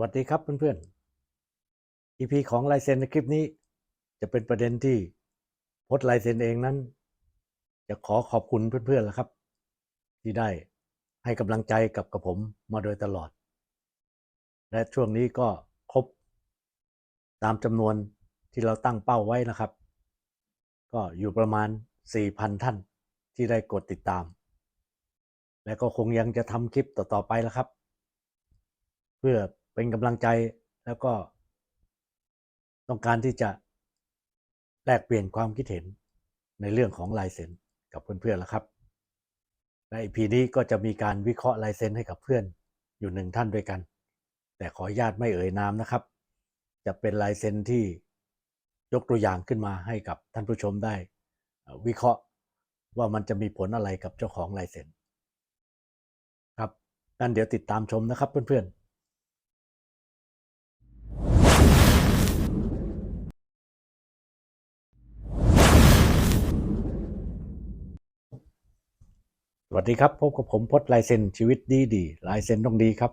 วัสดีครับเพื่อนๆ EP ของลายเซ็นในคลิปนี้ จะเป็นประเด็นที่พสต์ลายเซ็นเองนั้น จะขอขอบคุณเพื่อนๆแล้วครับ ที่ได้ให้กำลังใจกับกับผมมาโดยตลอด และช่วงนี้ก็ครบตามจำนวนที่เราตั้งเป้าไว้นะครับ ก็อยู่ประมาณ 4,000 ท่านที่ได้กดติดตาม และก็คงยังจะทำคลิปต่อๆไปแล้วครับ เพื่อ เป็นกำลังใจแล้วก็ต้องการที่จะแลกเปลี่ยนความคิดเห็นในเรื่องของลายเซ็นกับเพื่อนๆแล้วครับ ในอีพีนี้ก็จะมีการวิเคราะห์ลายเซ็นให้กับเพื่อนอยู่หนึ่งท่านด้วยกัน แต่ขออนุญาตไม่เอ่ยนามนะครับ จะเป็นลายเซ็นที่ยกตัวอย่างขึ้นมาให้กับท่านผู้ชมได้ วิเคราะห์ว่ามันจะมีผลอะไรกับเจ้าของลายเซ็นครับงั้นเดี๋ยวติดตามชมนะครับเพื่อนๆ สวัสดีครับ พบกับผมพจน์ลายเซ็นชีวิตดีดีลายเซ็นต้องดีครับ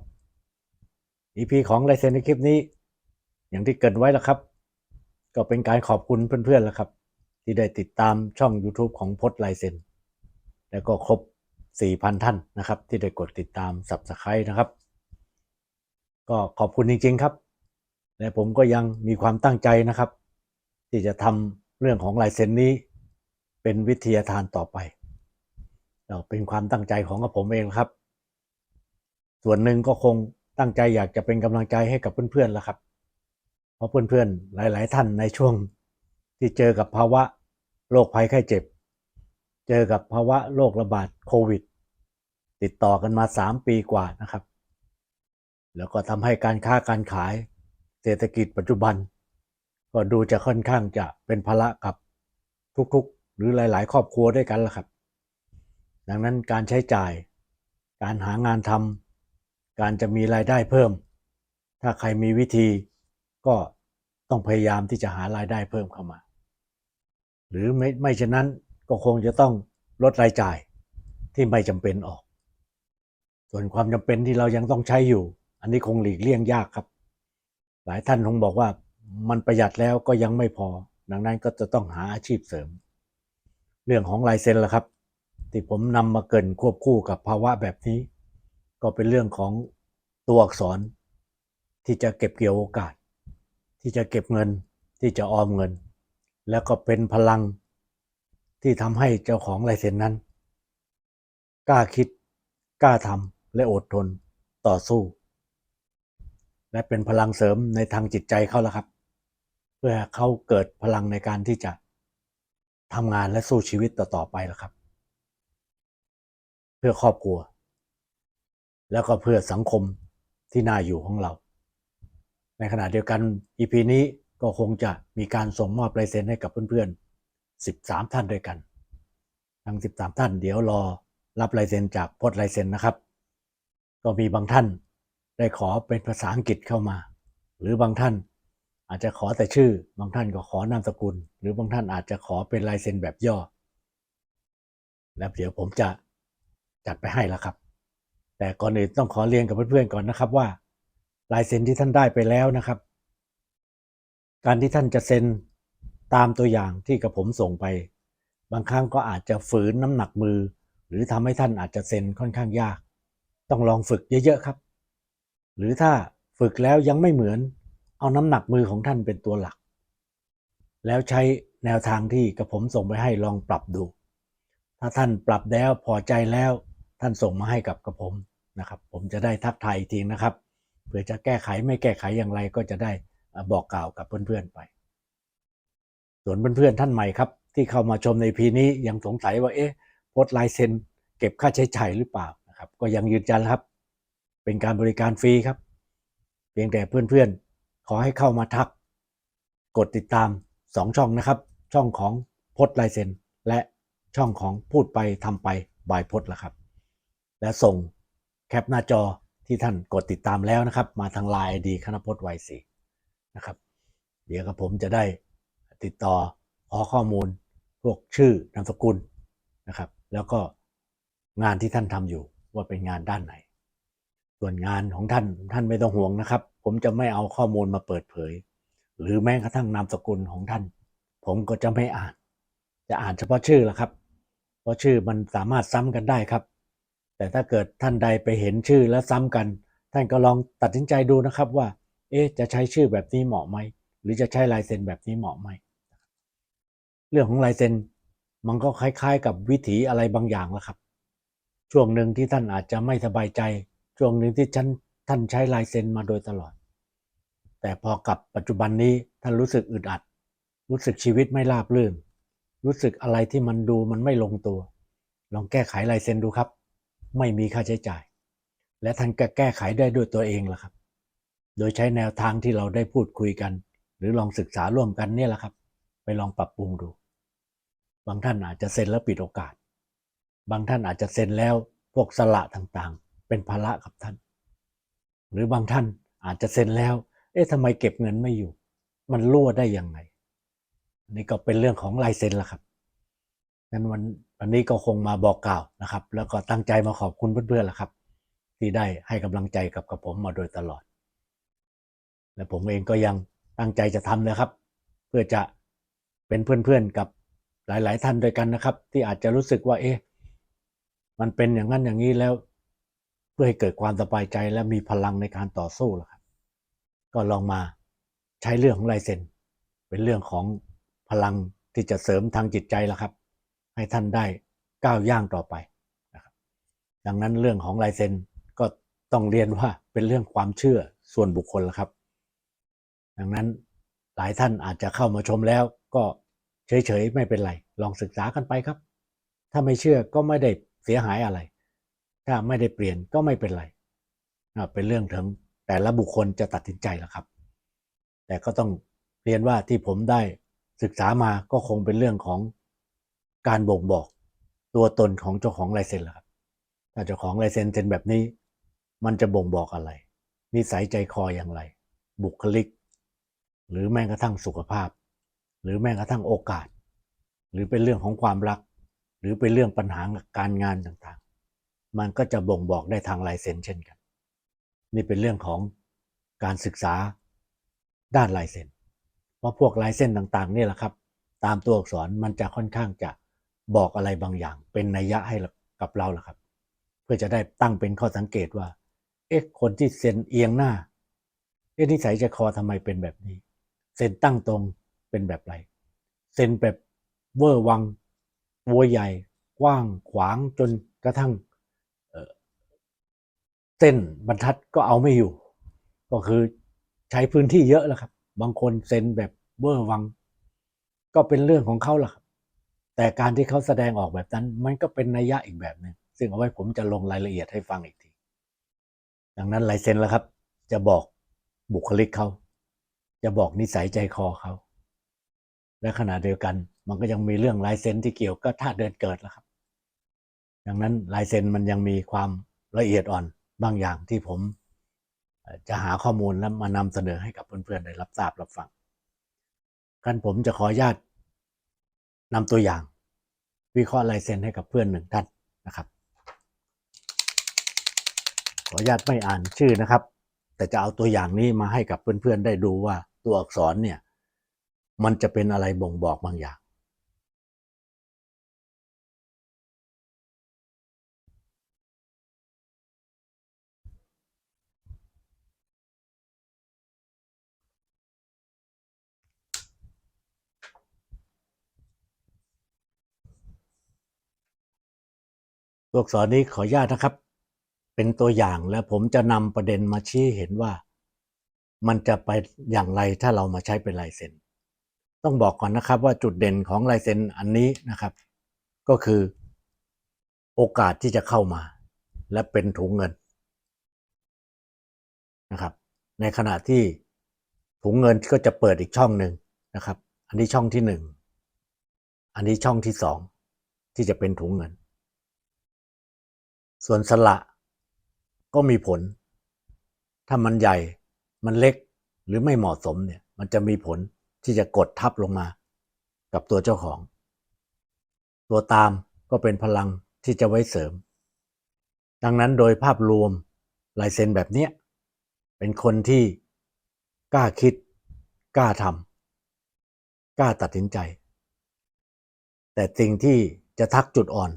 EP ของลายเซ็นในคลิปนี้ อย่างที่เกรินไว้แล้วครับ ก็เป็นการขอบคุณเพื่อนๆแล้วครับ ที่ได้ติดตามช่อง YouTube ของพจน์ลายเซ็นแล้วก็ครบ 4,000 ท่านนะครับ ที่ได้กดติดตาม Subscribe นะครับ ก็ขอบคุณจริง ๆครับ และผมก็ยังมีความตั้งใจนะครับ ที่จะทำเรื่องของลายเซ็นนี้ เป็นวิทยาทานต่อไป เราเป็นความตั้งใจของกับผมเองครับ ส่วนหนึ่งก็คงตั้งใจอยากจะเป็นกำลังใจให้กับเพื่อนๆแล้วครับ เพราะเพื่อนๆหลาย ๆ ท่านในช่วงที่เจอกับภาวะโรคภัยไข้เจ็บ เจอกับภาวะโรคระบาดโควิด ติดต่อกันมา 3 ปีกว่านะครับ แล้วก็ทำให้การค้าการขายเศรษฐกิจปัจจุบัน ก็ดูจะค่อนข้างจะเป็นภาระกับทุกๆ หรือหลาย ๆ ครอบครัวด้วยกันละครับ ดังนั้นการใช้จ่าย การหางานทำการจะมีรายได้เพิ่ม ถ้าใครมีวิธีก็ต้องพยายามที่จะหารายได้เพิ่มเข้ามา หรือไม่ไม่เช่นนั้นก็คงจะต้องลดรายจ่ายที่ไม่จำเป็นออก ส่วนความจำเป็นที่เรายังต้องใช้อยู่ อันนี้คงหลีกเลี่ยงยากครับ หลายท่านคงบอกว่ามันประหยัดแล้วก็ยังไม่พอ ดังนั้นก็จะต้องหาอาชีพเสริม เรื่องของลายเซ็นละครับ ที่ผมนำมาเกินควบคู่กับภาวะแบบนี้ ก็เป็นเรื่องของตัวอักษร ที่จะเก็บเกี่ยวโอกาส ที่จะเก็บเงินที่จะออมเงิน แล้วก็เป็นพลังที่ทำให้เจ้าของลายเซ็นนั้น กล้าคิด กล้าทำและอดทนต่อสู้ และเป็นพลังเสริมในทางจิตใจเขาแล้วครับ เพื่อเขาเกิดพลังในการที่จะทำงานและสู้ชีวิตต่อๆไปแล้วครับ พื่อครอบครัว แล้วก็เพื่อสังคมที่น่าอยู่ของเรา ในขณะเดียวกัน EP นี้ก็คงจะมีการส่งมอบลายเซ็นให้กับเพื่อนๆ 13 ท่านด้วยกัน ทั้ง 13 ท่านเดี๋ยวรอรับลายเซ็นจากพจน์ลายเซ็นนะครับ ก็มีบางท่านได้ขอเป็นภาษาอังกฤษเข้ามา หรือบางท่านอาจจะขอแต่ชื่อ บางท่านก็ขอนามสกุล หรือบางท่านอาจจะขอเป็นลายเซ็นแบบย่อ แล้วเดี๋ยวผมจะ จัดไปให้แล้วครับ แต่ก่อนอื่นต้องขอเรียนกับเพื่อนๆก่อนนะครับว่า ลายเซ็นที่ท่านได้ไปแล้วนะครับ การที่ท่านจะเซ็นตามตัวอย่างที่กับผมส่งไป บางครั้งก็อาจจะฝืนน้ำหนักมือ หรือทำให้ท่านอาจจะเซ็นค่อนข้างยาก ต้องลองฝึกเยอะๆครับ หรือถ้าฝึกแล้วยังไม่เหมือน เอาน้ำหนักมือของท่านเป็นตัวหลัก แล้วใช้แนวทางที่กับผมส่งไปให้ลองปรับดู ถ้าท่านปรับแล้วพอใจแล้ว ท่านส่งมาให้กับกับผมนะครับ ผมจะได้ทักทายอีกทีนะครับเผื่อจะแก้ไขไม่แก้ไขอย่างไรก็จะได้บอกกล่าวกับเพื่อนๆไป ส่วนเพื่อนๆท่านใหม่ครับ ที่เข้ามาชมในพีนี้ยังสงสัยว่าเอ๊ะโพสลายเซ็นเก็บค่าใช้จ่ายหรือเปล่านะครับ ก็ยังยืนยันครับ เป็นการบริการฟรีครับ เพียงแต่เพื่อนๆ ขอให้เข้ามาทัก กดติดตาม 2 ช่องนะครับ ช่องของพจน์ลายเซ็นและช่องของพูดไปทำไปบายพจน์ละครับ และส่งแคปหน้าจอที่ท่านกดติดตามแล้วนะครับ มาทางไลน์ดีคณพจน์ไวสีนะครับ เดี๋ยวกับผมจะได้ติดต่อขอข้อมูล พวกชื่อนามสกุลนะครับ แล้วก็งานที่ท่านทำอยู่ว่าเป็นงานด้านไหน ส่วนงานของท่านท่านไม่ต้องห่วงนะครับผผมจะไม่เอาข้อมูลมาเปิดเผย หรือแม้กระทั่งนามสกุลของท่าน ผมก็จะไม่อ่าน จะอ่านเฉพาะชื่อละครับ เพราะชื่อมันสามารถซ้ำกันได้ครับ แต่ถ้าเกิดท่านใดไปเห็นชื่อแล้วซ้ำกัน ท่านก็ลองตัดสินใจดูนะครับว่า เอ๊ะจะใช้ชื่อแบบนี้เหมาะไหม หรือจะใช้ลายเซ็นแบบนี้เหมาะไหม เรื่องของลายเซ็นมันก็คล้ายๆ กับวิถีอะไรบางอย่างและครับ ช่วงหนึ่งที่ท่านอาจจะไม่สบายใจ ช่วงหนึ่งที่ท่านท่านใช้ลายเซ็นมาโดยตลอด แต่พอกับปัจจุบันนี้ท่านรู้สึกอึดอัด รู้สึกชีวิตไม่ราบรื่น รู้สึกอะไรที่มันดูมันไม่ลงตัว ลองแก้ไขลายเซ็นดูครับ ไม่มีค่าใช้จ่าย และท่านก็แก้ไขได้ด้วยตัวเองล่ะครับ โดยใช้แนวทางที่เราได้พูดคุยกัน หรือลองศึกษาร่วมกันเนี่ยแหละครับ ไปลองปรับปรุงดู บางท่านอาจจะเซ็นแล้วปิดโอกาส บางท่านอาจจะเซ็นแล้วพวกสละต่างๆ เป็นภาระกับท่าน หรือบางท่านอาจจะเซ็นแล้ว เอ๊ะทำไมเก็บเงินไม่อยู่ มันรั่วได้ยังไง นี่ก็เป็นเรื่องของลายเซ็นละครับ งั้นวันวันนี้ก็คงมาบอกกล่าวนะครับ แล้วก็ตั้งใจมาขอบคุณเพื่อนๆละครับ ที่ได้ให้กำลังใจกับกับผมมาโดยตลอด และผมเองก็ยังตั้งใจจะทำนะครับ เพื่อจะเป็นเพื่อนๆกับหลายๆท่านด้วยกันนะครับ ที่อาจจะรู้สึกว่าเอ๊ะมันเป็นอย่างนั้นอย่างนี้แล้ว เพื่อให้เกิดความสบายใจและมีพลังในการต่อสู้ละครับ ก็ลองมาใช้เรื่องของลายเซ็นเป็นเรื่องของพลังที่จะเสริมทางจิตใจละครับ ให้ท่านได้ก้าวย่างต่อไปนะครับดังนั้นเรื่องของลายเซ็นก็ต้องเรียนว่าเป็นเรื่องความเชื่อส่วนบุคคลละครับ ดังนั้นหลายท่านอาจจะเข้ามาชมแล้วก็เฉยๆไม่เป็นไร ลองศึกษากันไปครับ ถ้าไม่เชื่อก็ไม่ได้เสียหายอะไร ถ้าไม่ได้เปลี่ยนก็ไม่เป็นไรเป็นเรื่องถึงแต่ละบุคคลจะตัดสินใจละครับ แต่ก็ต้องเรียนว่าที่ผมได้ศึกษามาก็คงเป็นเรื่องของ การบ่งบอกตัวตนของเจ้าของลายเซ็นล่ะครับถ้าเจ้าของลายเซ็นเซ็นแบบนี้ มันจะบ่งบอกอะไร นิสัยใจคออย่างไร บุคลิก หรือแม้กระทั่งสุขภาพ หรือแม้กระทั่งโอกาส หรือเป็นเรื่องของความรัก หรือเป็นเรื่องปัญหาการงานต่างๆ มันก็จะบ่งบอกได้ทางลายเซ็นเช่นกัน นี่เป็นเรื่องของการศึกษาด้านลายเซ็นเพราะพวกลายเส้นต่างๆนี่แหละครับ ตามตัวอักษรมันจะค่อนข้างจะ บอกอะไรบางอย่าง เป็นนัยยะให้กับเราล่ะครับ เพื่อจะได้ตั้งเป็นข้อสังเกตว่า เอ๊ะคนที่เซ็นเอียงหน้าเอ๊ะนิสัยใจคอทำไมเป็นแบบนี้ เซ็นตั้งตรงเป็นแบบไร เซ็นแบบเวอร์วังวัวใหญ่ กว้างขวางจนกระทั่งเอ่อเส้นบรรทัดก็เอาไม่อยู่ ก็คือใช้พื้นที่เยอะแล้วครับ บางคนเซ็นแบบเวอร์วัง ก็เป็นเรื่องของเขาล่ะครับ แต่การที่เขาแสดงออกแบบนั้น มันก็เป็นนัยยะอีกแบบหนึ่งซึ่งเอาไว้ผมจะลงรายละเอียดให้ฟังอีกที ดังนั้นลายเซ็นแล้วครับ จะบอกบุคลิกเขา จะบอกนิสัยใจคอเขา และขณะเดียวกันมันก็ยังมีเรื่องลายเซ็นที่เกี่ยวกับธาตุเดือนเกิดแล้วครับ ดังนั้นลายเซ็นมันยังมีความละเอียดอ่อนบางอย่างที่ผมจะหาข้อมูลแล้วมานำเสนอให้กับเพื่อนๆได้รับทราบรับฟังกันผมจะขออนุญาต นำตัวอย่าง วิเคราะห์ลายเซ็นให้กับเพื่อนหนึ่งท่านนะครับ ขออนุญาตไม่อ่านชื่อนะครับ แต่จะเอาตัวอย่างนี้มาให้กับเพื่อนๆได้ดูว่าตัวอักษรเนี่ย มันจะเป็นอะไรบ่งบอกบางอย่าง ตัวอักษรนี้ขออนุญาตนะครับ เป็นตัวอย่างและผมจะนำประเด็นมาชี้เห็นว่า มันจะไปอย่างไรถ้าเรามาใช้เป็นลายเซ็นต้องบอกก่อนนะครับว่าจุดเด่นของลายเซ็นอันนี้นะครับ ก็คือโอกาสที่จะเข้ามา และเป็นถุงเงินนะครับ ในขณะที่ถุงเงินก็จะเปิดอีกช่องหนึ่งนะครับ อันนี้ช่องที่หนึ่งอันนี้ช่องที่สองที่จะเป็นถุงเงิน ส่วนสละก็มีผล ถ้ามันใหญ่มันเล็กหรือไม่เหมาะสมเนี่ยมันจะมีผลที่จะกดทับลงมา กับตัวเจ้าของ ตัวตามก็เป็นพลังที่จะไว้เสริม ดังนั้นโดยภาพรวมลายเซ็นแบบเนี้ยเป็นคนที่กล้าคิด กล้าทำกล้าตัดสินใจ แต่สิ่งที่จะทักจุดอ่อน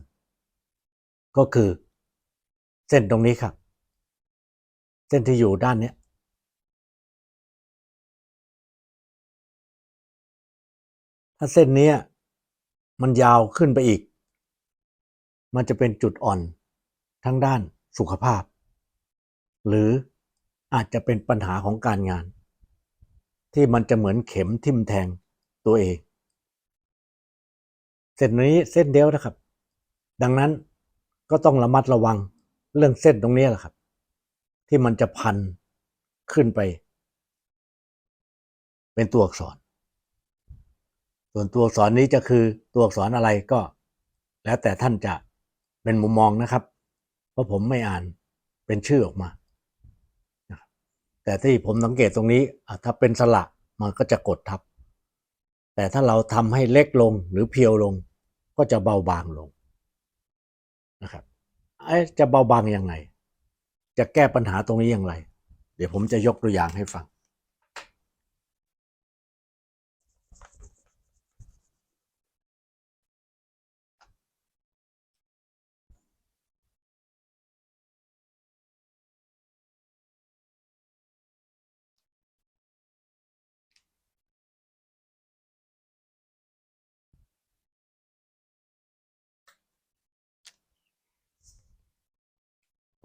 ก็คือ เส้นตรงนี้ครับ เส้นที่อยู่ด้านเนี้ยถ้าเส้นเนี้ยมันยาวขึ้นไปอีก มันจะเป็นจุดอ่อนทั้งด้านสุขภาพ หรืออาจจะเป็นปัญหาของการงาน ที่มันจะเหมือนเข็มทิ่มแทงตัวเอง เส้นนี้เส้นเดียวนะครับ ดังนั้นก็ต้องระมัดระวัง เรื่องเส้นตรงนี้แหละครับ ที่มันจะพันขึ้นไป เป็นตัวอักษร ส่วนตัวอักษรนี้จะคือตัวอักษรอะไรก็ แล้วแต่ท่านจะเป็นมุมมองนะครับ เพราะผมไม่อ่านเป็นชื่อออกมาแต่ที่ผมสังเกตตรงนี้ถ้าเป็นสระมันก็จะกดทับ แต่ถ้าเราทำให้เล็กลงหรือเพียวลง ก็จะเบาบางลงนะครับ จะเบาบางยังไง จะแก้ปัญหาตรงนี้อย่างไร เดี๋ยวผมจะยกตัวอย่างให้ฟัง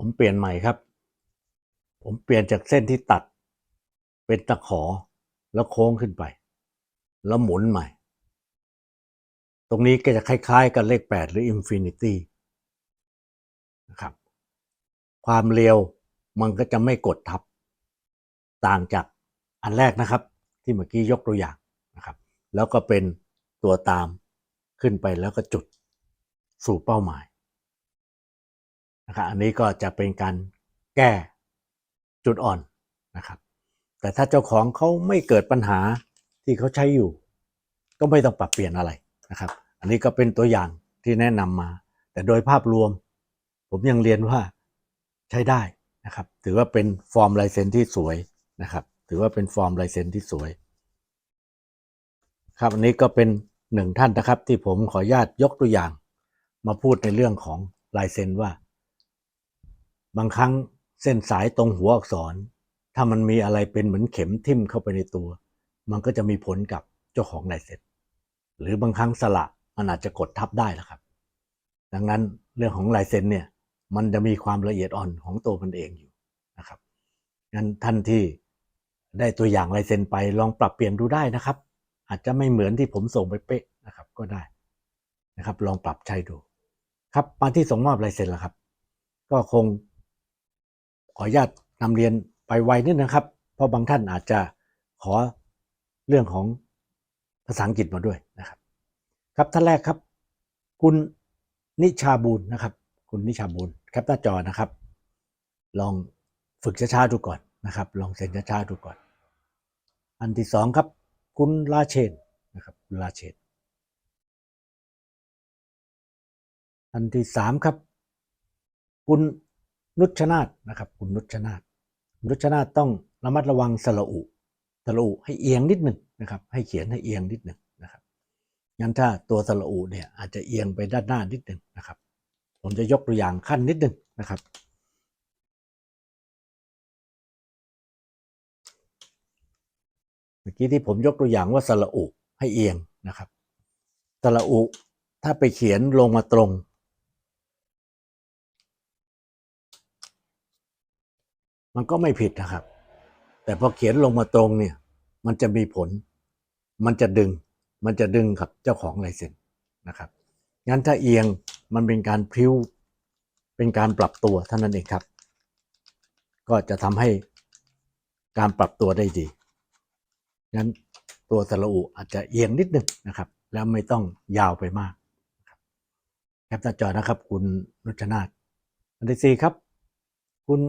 ผมเปลี่ยนใหม่ครับ ผมเปลี่ยนจากเส้นที่ตัด เป็นตะขอแล้วโค้งขึ้นไป แล้วหมุนใหม่ ตรงนี้ก็จะคล้ายๆ กับเลข 8 หรืออินฟินิตี้นะครับ ความเร็วมันก็จะไม่กดทับ ต่างจากอันแรกนะครับ ที่เมื่อกี้ยกตัวอย่างนะครับ แล้วก็เป็นตัวตามขึ้นไปแล้วก็จุดสู่เป้าหมาย นะครับอันนี้ก็จะเป็นการแก้จุดอ่อนนะครับ แต่ถ้าเจ้าของเขาไม่เกิดปัญหาที่เขาใช้อยู่ ก็ไม่ต้องปรับเปลี่ยนอะไรนะครับ อันนี้ก็เป็นตัวอย่างที่แนะนำมา แต่โดยภาพรวม ผมยังเรียนว่าใช้ได้นะครับ ถือว่าเป็นฟอร์มลายเซ็นที่สวยนะครับ ถือว่าเป็นฟอร์มลายเซ็นที่สวย ครับอันนี้ก็เป็นหนึ่งท่านนะครับ ที่ผมขออนุญาตยกตัวอย่าง มาพูดในเรื่องของลายเซ็นว่า บางครั้งเส้นสายตรงหัวอักษร ถ้ามันมีอะไรเป็นเหมือนเข็มทิ่มเข้าไปในตัว มันก็จะมีผลกับเจ้าของลายเซ็นหรือบางครั้งสละมันอาจจะกดทับได้ละครับ ดังนั้นเรื่องของลายเซ็นเนี่ยมันจะมีความละเอียดอ่อนของตัวมันเองอยู่นะครับงั้นท่านที่ได้ตัวอย่างลายเซ็นไปลองปรับเปลี่ยนดูได้นะครับ อาจจะไม่เหมือนที่ผมส่งไปเป๊ะนะครับก็ได้นะครับ ลองปรับใช้ดู ครับมาที่ส่งมอบลายเซ็นแล้วครับ ก็คง ขออนุญาตนำเรียนไปไวนิดนะครับ เพราะบางท่านอาจจะขอเรื่องของภาษาอังกฤษมาด้วยนะครับ ครับท่านแรกครับ คุณนิชาบูลนะครับ คุณนิชาบูลแคปหน้าจอนะครับ ลองฝึกช้าๆดูก่อนนะครับ ลองเซ็นช้าๆดูก่อน อันที่สองครับ คุณลาเชนนะครับคุณลาเชนอันที่สามครับ คุณ นุชนาธนะครับ คุณนุชนาธนุชนาธต้องระมัดระวังสระอุสระอุให้เอียงนิดหนึ่งนะครับ ให้เขียนให้เอียงนิดหนึ่งนะครับงั้นถ้าตัวสระอุเนี่ยอาจจะเอียงไปด้านหน้านิดหนึ่งนะครับ ผมจะยกตัวอย่างขั้นนิดหนึ่งนะครับเมื่อกี้ที่ผมยกตัวอย่างว่าสระอุให้เอียงนะครับสระอุถ้าไปเขียนลงมาตรง มันก็ไม่ผิดนะครับ แต่พอเขียนลงมาตรงเนี่ย มันจะมีผล มันจะดึง มันจะดึงกับเจ้าของลายเซ็นนะครับ งั้นถ้าเอียงมันเป็นการพริ้ว เป็นการปรับตัวเท่านั้นเองครับ ก็จะทำให้การปรับตัวได้ดี งั้นตัวสระอุอาจจะเอียงนิดหนึ่งนะครับ แล้วไม่ต้องยาวไปมากครับแคปหน้าจอนะครับ คุณนุชนาธอันที่สี่ครับ คุณ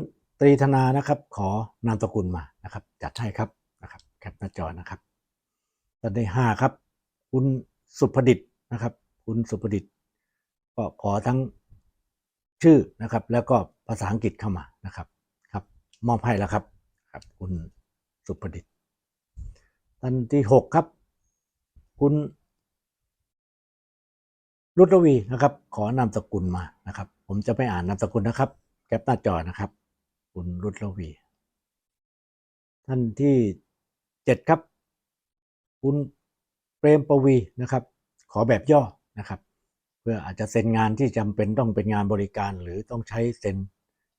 ตรีธนานะครับ ขอนามสกุลมานะครับ จัดให้ครับนะครับแคปหน้าจอนะครับอันที่ห้าครับ คุณสุภดิษฐ์นะครับ คุณสุภดิษฐ์ก็ขอทั้งชื่อนะครับ แล้วก็ภาษาอังกฤษเข้ามานะครับครับ มอบให้แล้วครับครับ คุณสุภดิษฐ์ท่านที่หกครับ คุณรุตวีนะครับ ขอนามสกุลมานะครับ ผมจะไม่อ่านนามสกุลนะครับ แคปหน้าจอนะครับ คุณรุตวี ท่านที่เจ็ดครับ คุณเปรมปวีนะครับ ขอแบบย่อนะครับ เพื่ออาจจะเซ็นงานที่จำเป็นต้องเป็นงานบริการ หรือต้องใช้เซ็น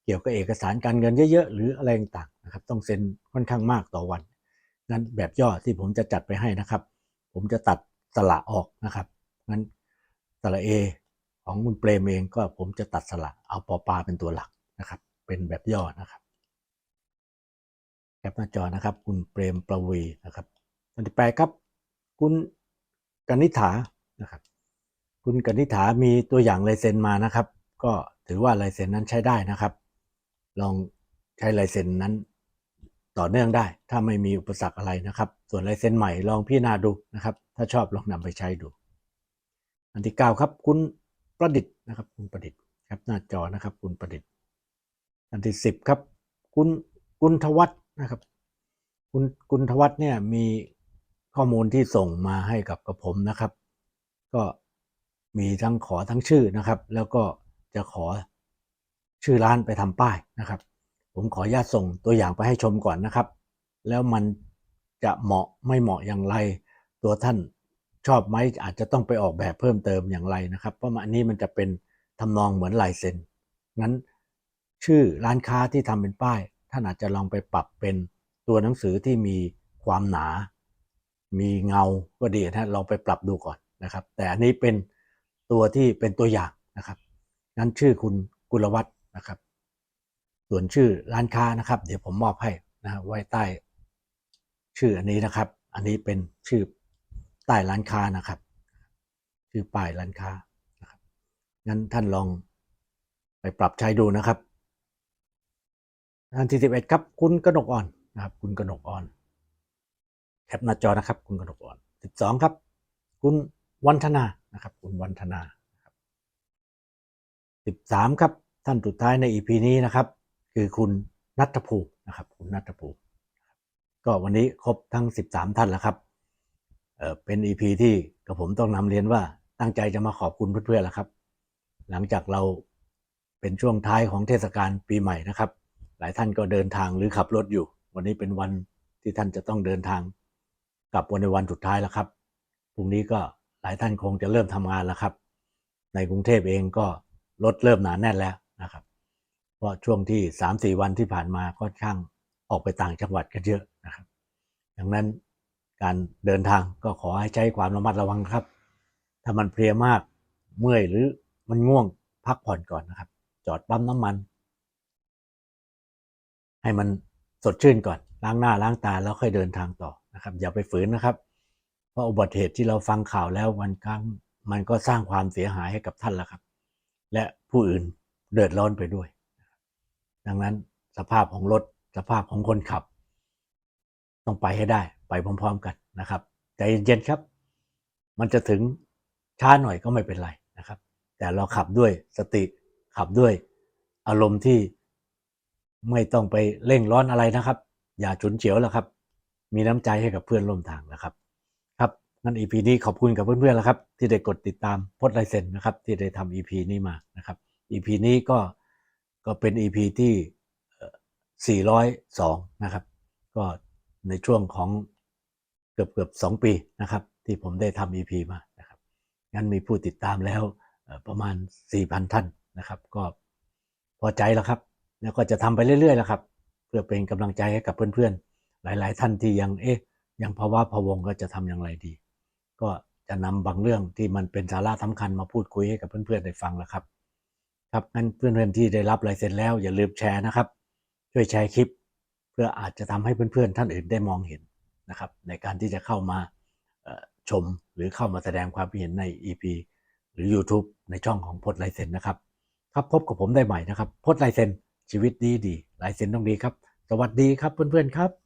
เกี่ยวกับเอกสารการเงินเยอะๆ หรืออะไรต่างๆนะครับ ต้องเซ็นค่อนข้างมากต่อวันงั้นแบบย่อที่ผมจะจัดไปให้นะครับ ผมจะตัดสระออกนะครับงั้นสระเอของคุณเปรมเองก็ผมจะตัดสระเอาปอปาเป็นตัวหลักนะครับ เป็นแบบย่อนะครับแคปหน้าจอนะครับ คุณเปรมประวีนะครับท่านที่แปดครับ คุณกนิษฐานะครับ คุณกนิษฐามีตัวอย่างลายเซ็นมานะครับ ก็ถือว่าลายเซ็นนั้นใช้ได้นะครับ ลองใช้ลายเซ็นนั้นต่อเนื่องได้ ถ้าไม่มีอุปสรรคอะไรนะครับ ส่วนลายเซ็นใหม่ลองพิจารณาดูนะครับ ถ้าชอบลองนำไปใช้ดู อันที่เก้าครับ คุณประดิษฐ์นะครับ คุณประดิษฐ์ครับหน้าจอนะครับ คุณประดิษฐ์ อันที่สิบครับ คุณกุณทวัฒนะครับ คุณกุณทวัฒเนี่ยมีข้อมูลที่ส่งมาให้กับกับผมนะครับ ก็มีทั้งขอทั้งชื่อนะครับ แล้วก็จะขอชื่อร้านไปทำป้ายนะครับ ผมขออนุญาตส่งตัวอย่างไปให้ชมก่อนนะครับ แล้วมันจะเหมาะไม่เหมาะอย่างไร ตัวท่านชอบไหมอาจจะต้องไปออกแบบเพิ่มเติมอย่างไรนะครับ เพราะมันอันนี้มันจะเป็นทำนองเหมือนลายเซ็นงั้น ชื่อร้านค้าที่ทำเป็นป้าย ท่านอาจจะลองไปปรับเป็นตัวหนังสือที่มีความหนา มีเงาก็ดีนะลองไปปรับดูก่อนนะครับ แต่อันนี้เป็นตัวที่เป็นตัวอย่างนะครับงั้นชื่อคุณกุลวัฒน์นะครับ ส่วนชื่อร้านค้านะครับ เดี๋ยวผมมอบให้นะฮะไว้ใต้ ชื่ออันนี้นะครับ อันนี้เป็นชื่อใต้ร้านค้านะครับ ชื่อป้ายร้านค้านะครับงั้นท่านลองไปปรับใช้ดูนะครับ ท่านที่สิบเอ็ดครับคุณกนกอ่อนนะครับ คุณกนกอ่อน แคปหน้าจอนะครับ คุณกนกอ่อนสิบสองครับ คุณวันธนานะครับ คุณวันธนาสิบสามครับ ท่านสุดท้ายในอีพีนี้นะครับ คือคุณนัทภูนะครับ คุณนัทภูก็วันนี้ครบทั้งสิบสามท่านแล้วครับเออเป็นอีพีที่กับผมต้องนำเรียนว่าตั้งใจจะมาขอบคุณเพื่อนๆแล้วครับ หลังจากเราเป็นช่วงท้ายของเทศกาลปีใหม่นะครับ หลายท่านก็เดินทางหรือขับรถอยู่ วันนี้เป็นวันที่ท่านจะต้องเดินทางกลับวันในวันสุดท้ายแล้วครับพรุ่งนี้ก็หลายท่านคงจะเริ่มทำงานแล้วครับ ในกรุงเทพเองก็รถเริ่มหนาแน่นแล้วนะครับ เพราะช่วงที่สามสี่วันที่ผ่านมาค่อนข้างออกไปต่างจังหวัดกันเยอะนะครับดังนั้นการเดินทางก็ขอให้ใช้ความระมัดระวังครับ ถ้ามันเพลียมากเมื่อยหรือมันง่วงพักผ่อนก่อนนะครับ จอดปั๊มน้ำมัน ให้มันสดชื่นก่อน ล้างหน้าล้างตาแล้วค่อยเดินทางต่อนะครับ อย่าไปฝืนนะครับ เพราะอุบัติเหตุที่เราฟังข่าวแล้ววันครั้งมันก็สร้างความเสียหายให้กับท่านแล้วครับ และผู้อื่นเดือดร้อนไปด้วย ดังนั้นสภาพของรถสภาพของคนขับ ต้องไปให้ได้ไปพร้อม ๆ กันนะครับใจเย็นๆครับ มันจะถึงช้าหน่อยก็ไม่เป็นไรนะครับ แต่เราขับด้วยสติขับด้วยอารมณ์ที่ ไม่ต้องไปเร่งร้อนอะไรนะครับ อย่าฉุนเฉียวแล้วครับ มีน้ำใจให้กับเพื่อนร่วมทางนะครับ ครับงั้น EP นี้ขอบคุณกับเพื่อนๆแล้วครับ ที่ได้กดติดตามพดไลเซนนะครับ ที่ได้ทำ EP นี้มานะครับ EP นี้ก็ก็เป็น EP ที่เอ่อ402 นะครับ ก็ในช่วงของเกือบเกือบสองปีนะครับ ที่ผมได้ทำ EP มานะครับงั้นมีผู้ติดตามแล้วประมาณ 4,000 ท่านนะครับ ก็พอใจแล้วครับ แล้วก็จะทำไปเรื่อยๆแล้วครับ เพื่อเป็นกำลังใจให้กับเพื่อนๆ หลาย ๆ ท่านที่ยังเอ๊ะยังภาวะพะวงก็จะทำอย่างไรดี ก็จะนำบางเรื่องที่มันเป็นสาระสำคัญมาพูดคุยให้กับเพื่อนๆได้ฟังแล้วครับ ครับงั้นเพื่อนๆที่ได้รับลายเซ็นแล้วอย่าลืมแชร์นะครับ ช่วยแชร์คลิป เพื่ออาจจะทำให้เพื่อนๆท่านอื่นได้มองเห็นนะครับ ในการที่จะเข้ามาชมหรือเข้ามาแสดงความเห็นใน EP หรือ YouTube ในช่องของพดลายเซ็นนะครับ ครับพบกับผมได้ใหม่นะครับพดลายเซ็น ชีวิตดีดีลายเซ็นต้องดีครับ สวัสดีครับเพื่อนๆครับ